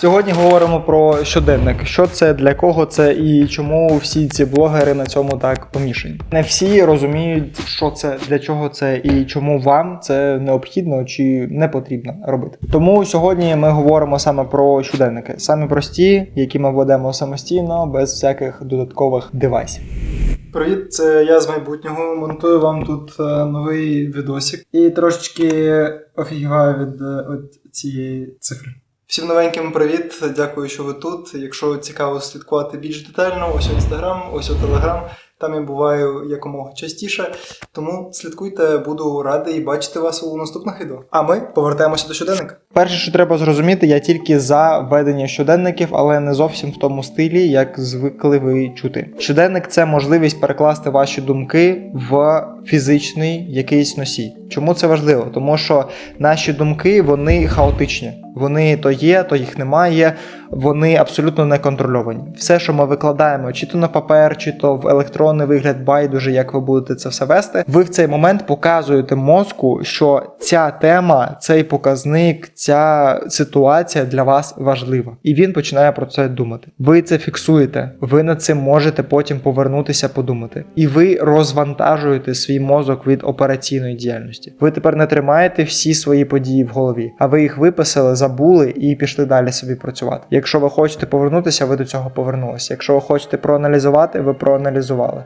Сьогодні говоримо про щоденник. Що це, для кого це і чому всі ці блогери на цьому так помішані. Не всі розуміють, що це, для чого це і чому вам це необхідно чи не потрібно робити. Тому сьогодні ми говоримо саме про щоденники, самі прості, які ми ведемо самостійно, без всяких додаткових девайсів. Привіт, це я з майбутнього. Монтую вам тут е, новий відосик і трошечки офігіваю від е, от цієї цифри. Всім новеньким привіт! Дякую, що ви тут. Якщо цікаво слідкувати більш детально, ось інстаграм, ось у телеграм. Там я буваю якомога частіше. Тому слідкуйте, буду радий бачити вас у наступних відео. А ми повертаємося до щоденника. Перше, що треба зрозуміти, я тільки за ведення щоденників, але не зовсім в тому стилі, як звикли ви чути. Щоденник це можливість перекласти ваші думки в фізичний якийсь носій. Чому це важливо? Тому що наші думки вони хаотичні. Вони то є, то їх немає. Вони абсолютно не контрольовані. Все, що ми викладаємо, чи то на папер, чи то в електронний вигляд, байдуже, як ви будете це все вести. Ви в цей момент показуєте мозку, що ця тема, цей показник, ця ситуація для вас важлива, і він починає про це думати. Ви це фіксуєте, ви над цим можете потім повернутися, подумати, і ви розвантажуєте свій мозок від операційної діяльності. Ви тепер не тримаєте всі свої події в голові, а ви їх виписали, забули і пішли далі собі працювати. Якщо ви хочете повернутися, ви до цього повернулися. Якщо ви хочете проаналізувати, ви проаналізували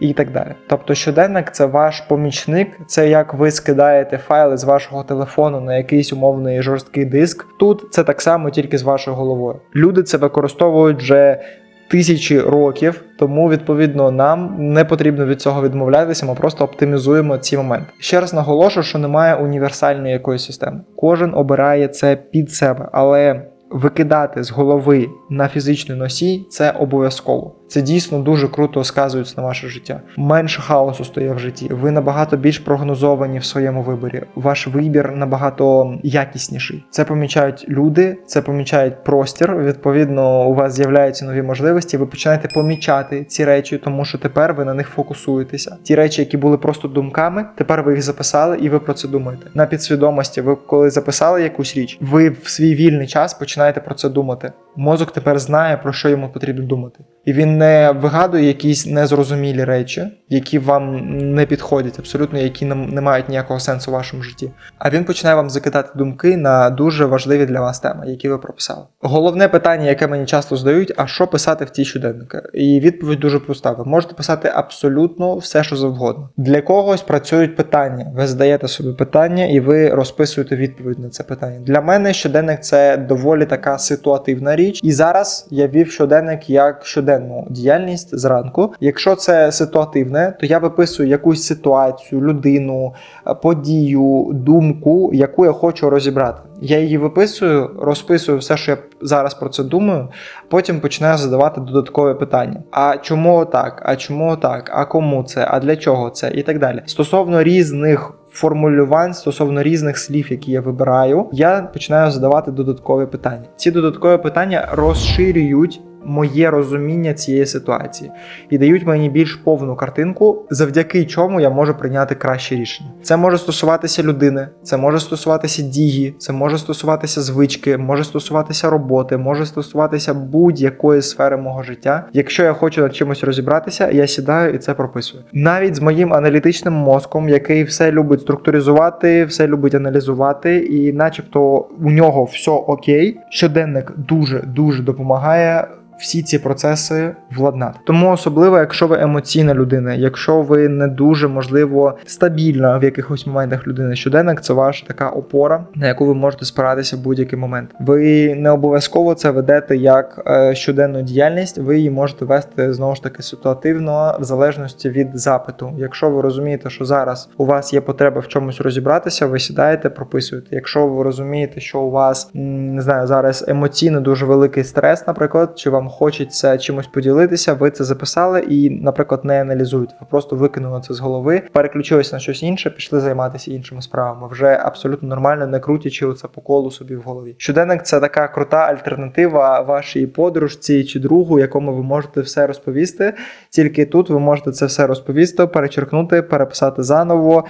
і так далі. Тобто, щоденник це ваш помічник, це як ви скидаєте файли з вашого телефону на якийсь умовний жорсткий диск. Тут це так само тільки з вашою головою. Люди це використовують вже. Тисячі років, тому відповідно нам не потрібно від цього відмовлятися. Ми просто оптимізуємо ці моменти. Ще раз наголошую, що немає універсальної якоїсь системи. Кожен обирає це під себе, але викидати з голови на фізичний носій це обов'язково. Це дійсно дуже круто сказується на ваше життя. Менше хаосу стає в житті. Ви набагато більш прогнозовані в своєму виборі. Ваш вибір набагато якісніший. Це помічають люди, це помічають простір. Відповідно, у вас з'являються нові можливості. Ви починаєте помічати ці речі, тому що тепер ви на них фокусуєтеся. Ті речі, які були просто думками, тепер ви їх записали, і ви про це думаєте. На підсвідомості, ви коли записали якусь річ, ви в свій вільний час починаєте про це думати. Мозок тепер знає про що йому потрібно думати, і він не вигадує якісь незрозумілі речі, які вам не підходять, абсолютно які не мають ніякого сенсу в вашому житті. А він починає вам закидати думки на дуже важливі для вас теми, які ви прописали. Головне питання, яке мені часто задають: а що писати в ті щоденники? І відповідь дуже проста. Ви можете писати абсолютно все, що завгодно. Для когось працюють питання. Ви задаєте собі питання і ви розписуєте відповідь на це питання. Для мене щоденник це доволі така ситуативна річ. І зараз я вів щоденник як щоденну діяльність зранку. Якщо це ситуативне, то я виписую якусь ситуацію, людину, е, подію, думку, яку я хочу розібрати. Я її виписую, розписую все, що я зараз про це думаю. Потім починаю задавати додаткові питання: а чому так? А чому так? А кому це? А для чого це? І так далі. Стосовно різних. Формулювань стосовно різних слів, які я вибираю, я починаю задавати додаткові питання. Ці додаткові питання розширюють моє розуміння цієї ситуації і дають мені більш повну картинку, завдяки чому я можу прийняти краще рішення. Це може стосуватися людини, це може стосуватися дії, це може стосуватися звички, може стосуватися роботи, може стосуватися будь-якої сфери мого життя. Якщо я хочу над чимось розібратися, я сідаю і це прописую. Навіть з моїм аналітичним мозком, який все любить структуризувати, все любить аналізувати, і, начебто, у нього все окей. Щоденник дуже дуже допомагає всі ці процеси владнати. Тому особливо, якщо ви емоційна людина, якщо ви не дуже можливо стабільна в якихось моментах людини, щоденник це ваша така опора, на яку ви можете спиратися в будь-який момент. Ви не обов'язково це ведете як е, щоденну діяльність, ви її можете вести знову ж таки ситуативно в залежності від запиту. Якщо ви розумієте, що зараз у вас є потреба в чомусь розібратися, ви сідаєте, прописуєте. Якщо ви розумієте, що у вас не знаю зараз емоційно дуже великий стрес, наприклад, чи вам хочеться чимось поділитися, ви це записали і, наприклад, не аналізуєте. Ви просто викинули це з голови, переключились на щось інше, пішли займатися іншими справами. Вже абсолютно нормально, не крутячи це по колу собі в голові. Щоденник це така крута альтернатива вашій подружці чи другу, якому ви можете все розповісти. Тільки тут ви можете це все розповісти, перечеркнути, переписати заново.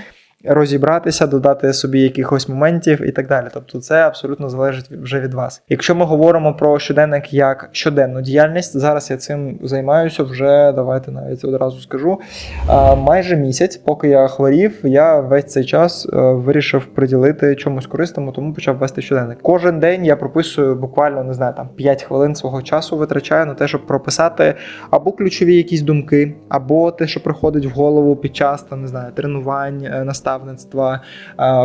Розібратися, додати собі якихось моментів і так далі. Тобто, це абсолютно залежить вже від вас. Якщо ми говоримо про щоденник як щоденну діяльність, зараз я цим займаюся вже. Давайте навіть одразу скажу. Майже місяць, поки я хворів, я весь цей час е, вирішив приділити чомусь корисному, тому почав вести щоденник. Кожен день я прописую буквально не знаю, там 5 хвилин свого часу витрачаю на те, щоб прописати або ключові якісь думки, або те, що приходить в голову під час там, не знаю, тренувань, е, наставництва,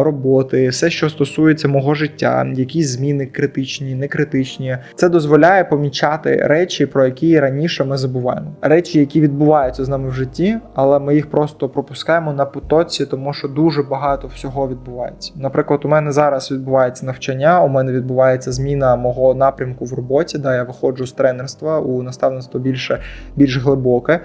роботи, все, що стосується мого життя, якісь зміни критичні, не критичні. Це дозволяє помічати речі, про які раніше ми забуваємо. Речі, які відбуваються з нами в житті, але ми їх просто пропускаємо на потоці, тому що дуже багато всього відбувається. Наприклад, у мене зараз відбувається навчання, у мене відбувається зміна мого напрямку в роботі. Да, я виходжу з тренерства у наставництво більше більш глибоке.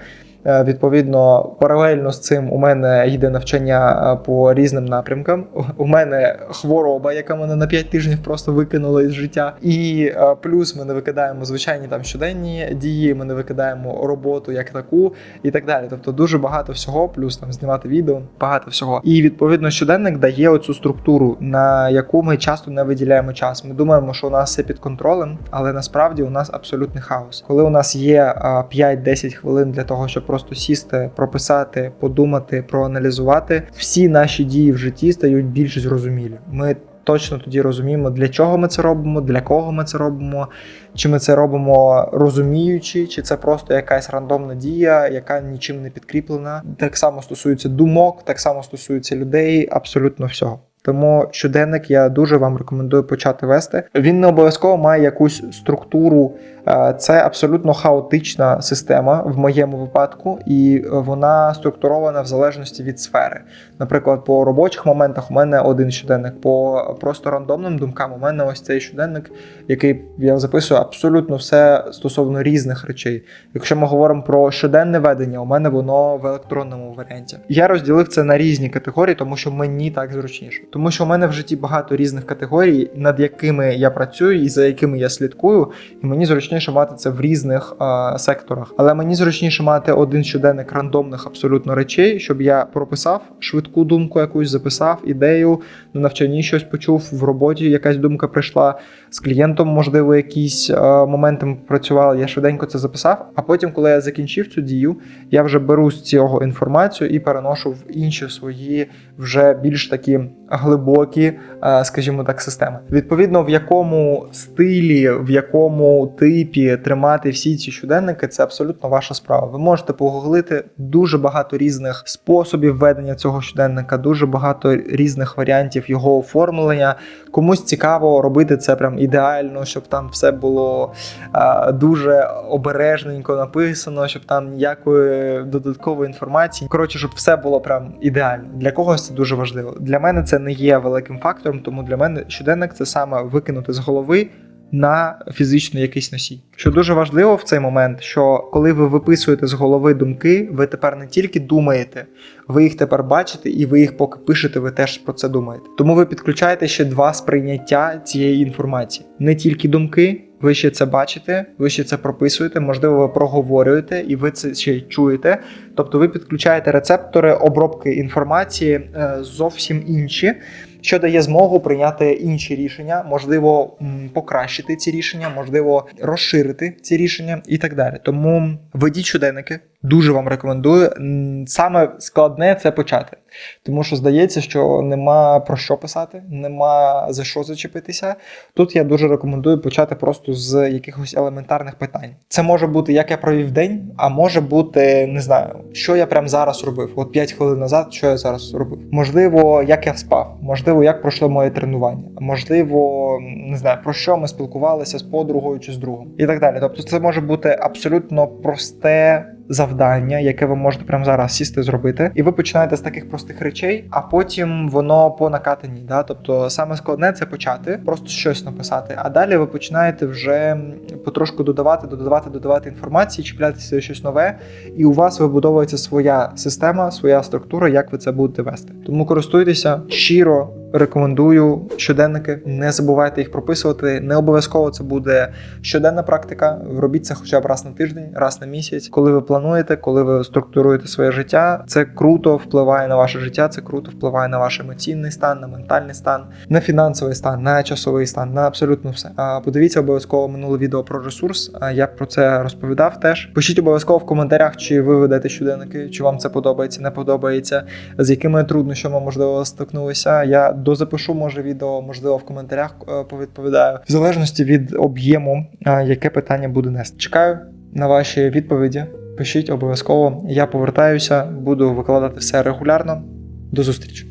Е, Відповідно, паралельно з цим у мене йде навчання е, по різним напрямкам. У мене хвороба, яка мене на 5 тижнів просто викинула із життя. І е, плюс ми не викидаємо звичайні там щоденні дії, ми не викидаємо роботу як таку і так далі. Тобто дуже багато всього, плюс там знімати відео, багато всього. І відповідно щоденник дає оцю структуру, на яку ми часто не виділяємо час. Ми думаємо, що у нас все під контролем, але насправді у нас абсолютний хаос. Коли у нас є а, 5-10 хвилин для того, щоб просто сісти, прописати, подумати, проаналізувати, всі наші дії в житті стають більш зрозумілі. Ми точно тоді розуміємо, для чого ми це робимо, для кого ми це робимо, чи ми це робимо розуміючи, чи це просто якась рандомна дія, яка нічим не підкріплена. Так само стосується думок, так само стосується людей, абсолютно всього. Тому щоденник я дуже вам рекомендую почати вести. Він не обов'язково має якусь структуру. Е, Це абсолютно хаотична система в моєму випадку, і вона структурована в залежності від сфери. Наприклад, по робочих моментах у мене один щоденник, по просто рандомним думкам у мене ось цей щоденник, який я записую абсолютно все стосовно різних речей. Якщо ми говоримо про щоденне ведення, у мене воно в електронному варіанті. Я розділив це на різні категорії, тому що мені так зручніше. Тому що у мене в житті багато різних категорій, над якими я працюю і за якими я слідкую, і мені зручніше мати це в різних е, секторах. Але мені зручніше мати один щоденник рандомних абсолютно речей, щоб я прописав швидку думку, якусь записав ідею, на навчанні щось почув, в роботі якась думка прийшла з клієнтом, можливо, якісь е, моменти працювали. Я швиденько це записав. А потім, коли я закінчив цю дію, я вже беру з цього інформацію і переношу в інші свої вже більш такі глибокі, е, скажімо так, системи. Відповідно, в якому стилі, в якому типі тримати всі ці щоденники, це абсолютно ваша справа. Ви можете погуглити дуже багато різних способів ведення цього щоденника, дуже багато різних варіантів його оформлення. Комусь цікаво робити це прям ідеально, щоб там все було е, дуже обережненько написано, щоб там ніякої додаткової інформації. Коротше, щоб все було прям ідеально. Для когось це дуже важливо. Для мене це не є великим фактором, тому для мене щоденник це саме викинути з голови. На фізичний якийсь носій, що дуже важливо в цей момент, що коли ви виписуєте з голови думки, ви тепер не тільки думаєте, ви їх тепер бачите, і ви їх поки пишете, ви теж про це думаєте. Тому ви підключаєте ще два сприйняття цієї інформації: не тільки думки, ви ще це бачите, ви ще це прописуєте, можливо, ви проговорюєте, і ви це ще й чуєте. Тобто ви підключаєте рецептори обробки інформації е, зовсім інші, що дає змогу прийняти інші рішення, можливо, покращити ці рішення, можливо, розширити ці рішення і так далі. Тому ведіть щоденники. Дуже вам рекомендую. Саме складне це почати, тому що здається, що нема про що писати, нема за що зачепитися. Тут я дуже рекомендую почати просто з якихось елементарних питань. Це може бути, як я провів день, а може бути, не знаю, що я прямо зараз робив. От 5 хвилин назад, що я зараз робив. Можливо, як я спав, можливо, як пройшло моє тренування, можливо, не знаю, про що ми спілкувалися з подругою чи з другом, і так далі. Тобто, це може бути абсолютно просте. Завдання, яке ви можете прямо зараз сісти зробити, і ви починаєте з таких простих речей, а потім воно по накатаній. Да? Тобто саме складне це почати, просто щось написати. А далі ви починаєте вже потрошку додавати, додавати, додавати інформації, чіплятися щось нове, і у вас вибудовується своя система, своя структура, як ви це будете вести. Тому користуйтеся щиро рекомендую щоденники. Не забувайте їх прописувати. Не обов'язково це буде щоденна практика. Робіть це хоча б раз на тиждень, раз на місяць. Коли ви плануєте, коли ви структуруєте своє життя, це круто впливає на ваше життя. Це круто впливає на ваш емоційний стан, на ментальний стан, на фінансовий стан, на часовий стан, на абсолютно все. Подивіться обов'язково минуле відео про ресурс. Я про це розповідав теж. Пишіть обов'язково в коментарях, чи ви ведете щоденники, чи вам це подобається, не подобається, з якими труднощами можливо стикнулися. Я дозапишу, може, відео, можливо, в коментарях е, повідповідаю, в залежності від об'єму, е, яке питання буде нести. Чекаю на ваші відповіді. Пишіть обов'язково. Я повертаюся, буду викладати все регулярно. До зустрічі.